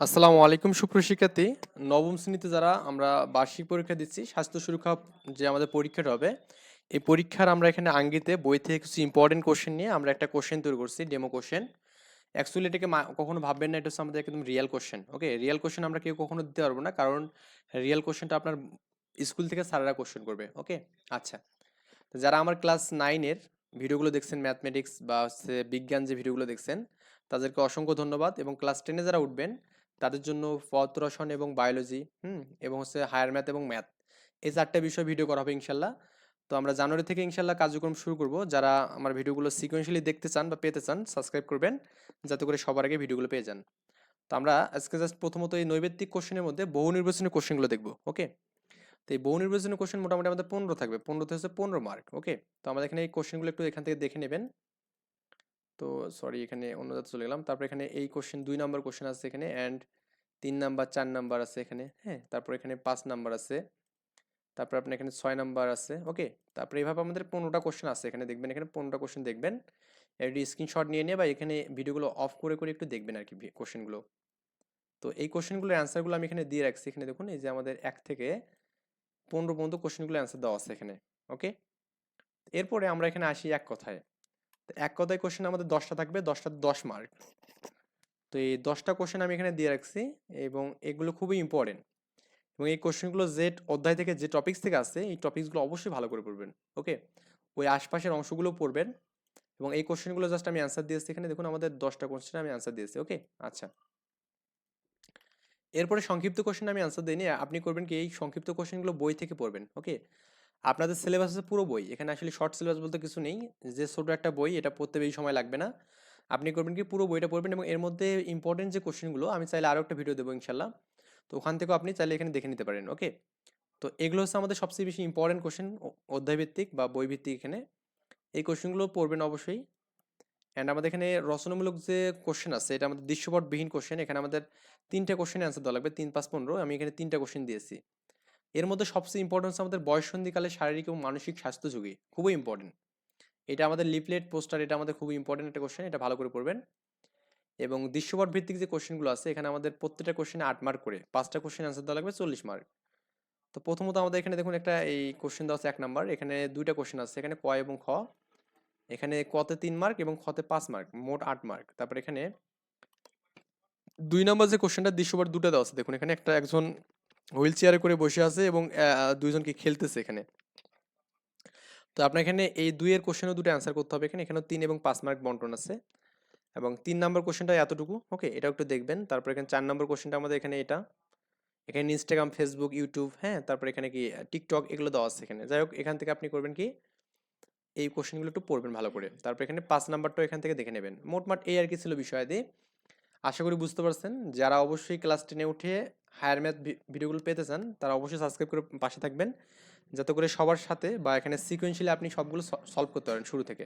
আসসালামু আলাইকুম সুপ্রশিক্ষার্থী নবম শ্রেণীতে যারা আমরা বার্ষিক পরীক্ষা দিচ্ছি, স্বাস্থ্য সুরক্ষা যে আমাদের পরীক্ষাটা হবে, এই পরীক্ষার আমরা এখানে আঙ্গিতে বই থেকে কিছু ইম্পর্টেন্ট কোশ্চেন নিয়ে আমরা একটা কোশ্চেন তৈরি করছি ডেমো কোশ্চেন অ্যাকচুয়ালি এটাকে কখনো ভাববেন না, এটা হচ্ছে আমাদের একদম real question okay real question আমরা কেউ কখনো দিতে পারব না, কারণ রিয়েল কোশ্চেনটা আপনার স্কুল থেকে স্যারেরা কোশ্চেন করবে ওকে আচ্ছা। যারা আমার ক্লাস নাইনের ভিডিওগুলো দেখছেন ম্যাথমেটিক্স বা হচ্ছে বিজ্ঞান যে ভিডিওগুলো দেখছেন, তাদেরকে অসংখ্য ধন্যবাদ এবং ক্লাস টেনে যারা উঠবেন তাদের জন্য পথ রসন এবং বায়োলজি হুম, এবং হচ্ছে হায়ার ম্যাথ এবং ম্যাথ এই চারটে বিষয় ভিডিও করা হবে ইনশাল্লাহ। তো আমরা জানুয়ারি থেকে ইনশাল্লাহ কার্যক্রম শুরু করব। যারা আমার ভিডিওগুলো সিকোয়েন্সিয়ালি দেখতে চান বা পেতে চান সাবস্ক্রাইব করবেন, যাতে করে সবার আগে ভিডিওগুলো পেয়ে যান। তো আমরা আজকে জাস্ট প্রথমত এই নৈবেত্তিক কোশ্চেনের মধ্যে বহু নির্বাচনী কোশ্চেনগুলো দেখব ওকে তো এই বহু নির্বাচনী কোশ্চেন মোটামুটি আমাদের পনেরো থাকবে, পনেরোতে হচ্ছে পনেরো মার্ক ওকে তো আমাদের এখানে এই কোশ্চেনগুলো একটু এখান থেকে দেখে নেবেন। তো সরি এখানে অন্য জায়গায় চলে গেলাম। তারপর এখানে এই কোশ্চেন দুই নম্বর কোশ্চেন আছে এখানে অ্যান্ড তিন নাম্বার চার নাম্বার আছে এখানে হ্যাঁ? তারপর এখানে পাঁচ নাম্বার আছে। তারপর আপনার এখানে ছয় নাম্বার আছে ওকে তারপরে এইভাবে আমাদের পনেরোটা কোশ্চেন আছে। এখানে দেখবেন, এখানে পনেরোটা কোশ্চেন দেখবেন। একটু স্ক্রিনশট নিয়ে নিয়ে বা এখানে ভিডিওগুলো অফ করে করে একটু দেখবেন আর কি কোশ্চেনগুলো তো এই কোশ্চেনগুলোর অ্যান্সারগুলো আমি এখানে দিয়ে রাখছি। এখানে দেখুন, এই যে আমাদের এক থেকে পনেরো পর্যন্ত কোশ্চেনগুলো অ্যান্সার দেওয়া আছে এখানে ওকে এরপরে আমরা এখানে আসি এক কথায়। এক কথায় কোশ্চেন আমাদের দশটা থাকবে, দশটা দশ মার্ক তো এই দশটা কোশ্চেন আমি এখানে দিয়ে রাখছি এবং এগুলো খুবই ইম্পর্টেন্ট এবং এই কোশ্চেনগুলো যে অধ্যায় থেকে যে টপিক্স থেকে আসছে এই টপিক্সগুলো অবশ্যই ভালো করে পড়বেন ওকে ওই আশপাশের অংশগুলো পড়বেন এবং এই কোশ্চেনগুলো জাস্ট আমি অ্যান্সার দিয়েছি এখানে। দেখুন আমাদের দশটা কোশ্চেন আমি অ্যান্সার দিয়েছি ওকে আচ্ছা। এরপরে সংক্ষিপ্ত কোশ্চেন আমি অ্যান্সার দিইনি, আপনি করবেন কি এই সংক্ষিপ্ত কোশ্চেনগুলো বই থেকে পড়বেন ওকে আপনাদের সিলেবাস আছে পুরো বই। এখানে আসলে শর্ট সিলেবাস বলতে কিছু নেই। যে ছোটো একটা বই, এটা পড়তে বেশি সময় লাগবে না। আপনি করবেন কি, পুরো বইটা পড়বেন এবং এর মধ্যে ইম্পর্টেন্ট যে কোশ্চেনগুলো আমি চাইলে আরও একটা ভিডিও দেবো ইনশাল্লাহ তো ওখান থেকেও আপনি চাইলে এখানে দেখে নিতে পারেন ওকে তো এগুলো হচ্ছে আমাদের সবচেয়ে বেশি ইম্পর্টেন্ট কোশ্চেন অধ্যায়ভিত্তিক বা বই ভিত্তিক এখানে। এই কোশ্চেনগুলো পড়বেন অবশ্যই। অ্যান্ড আমাদের এখানে রচনামূলক যে কোশ্চেন আছে, এটা আমাদের দৃশ্যপটবিহীন কোশ্চেন এখানে আমাদের তিনটা কোশ্চেন অ্যান্সার দেওয়া লাগবে, তিন পাঁচ পনেরো। আমি এখানে তিনটা কোশ্চেন দিয়েছি। এর মধ্যে সবচেয়ে ইম্পর্টেন্ট আমাদের বয়সন্ধিকালে শারীরিক এবং মানসিক স্বাস্থ্য ঝুঁকি। খুবই ইম্পর্টেন্ট এটা আমাদের লিফলেট পোস্টার এটা আমাদের খুবই ইম্পর্টেন্ট একটা কোশ্চেন এটা ভালো করে পড়বেন। এবং দৃশ্যপট ভিত্তিক যে কোশ্চেনগুলো আছে, এখানে আমাদের প্রত্যেকটা কোশ্চেনে আট মার্ক করে, পাঁচটা কোশ্চেন অ্যান্সার দেওয়া লাগবে চল্লিশ মার্ক তো প্রথমত আমাদের এখানে দেখুন একটা এই কোশ্চেন দেওয়া আছে এক নাম্বার এখানে দুইটা কোশ্চেন আছে, এখানে ক এবং খ। এখানে কতে তিন মার্ক এবং খতে পাঁচ মার্ক মোট আট মার্ক তারপর এখানে দুই নম্বর যে কোশ্চেনটা দৃশ্যপট দুটো দেওয়া আছে, দেখুন এখানে একটা একজন হুইল চেয়ারে করে বসে আছে এবং দুইজনকে খেলতেছে এখানে। তো আপনার এখানে এই দুইয়ের কোশ্চেনও দুটো অ্যান্সার করতে হবে এখানে। এখানেও তিন এবং পাঁচ মার্ক বন্টন আছে এবং তিন নম্বর কোশ্চেনটা এতটুকু। ওকে এটাও একটু দেখবেন। তারপর এখানে চার নম্বর কোশ্চেনটা আমাদের এখানে এটা। এখানে ইনস্টাগ্রাম ফেসবুক ইউটিউব হ্যাঁ তারপর এখানে কি টিকটক এগুলো দেওয়া আছে এখানে। যাই হোক, এখান থেকে আপনি করবেন কি, এই কোশ্চেনগুলো একটু পড়বেন ভালো করে। তারপর এখানে পাঁচ নাম্বারটাও এখান থেকে দেখে নেবেন। মোটমাট এই আর কি ছিল বিষয়াদি। আশা করি বুঝতে পারছেন। যারা অবশ্যই ক্লাস টেনে উঠে হায়ার ম্যাথ ভিডিওগুলো পেতে চান তারা অবশ্যই সাবস্ক্রাইব করে পাশে থাকবেন, যাতে করে সবার সাথে বা এখানে সিকোয়েন্সিয়ালি আপনি সবগুলো সলভ করতে পারেন শুরু থেকে।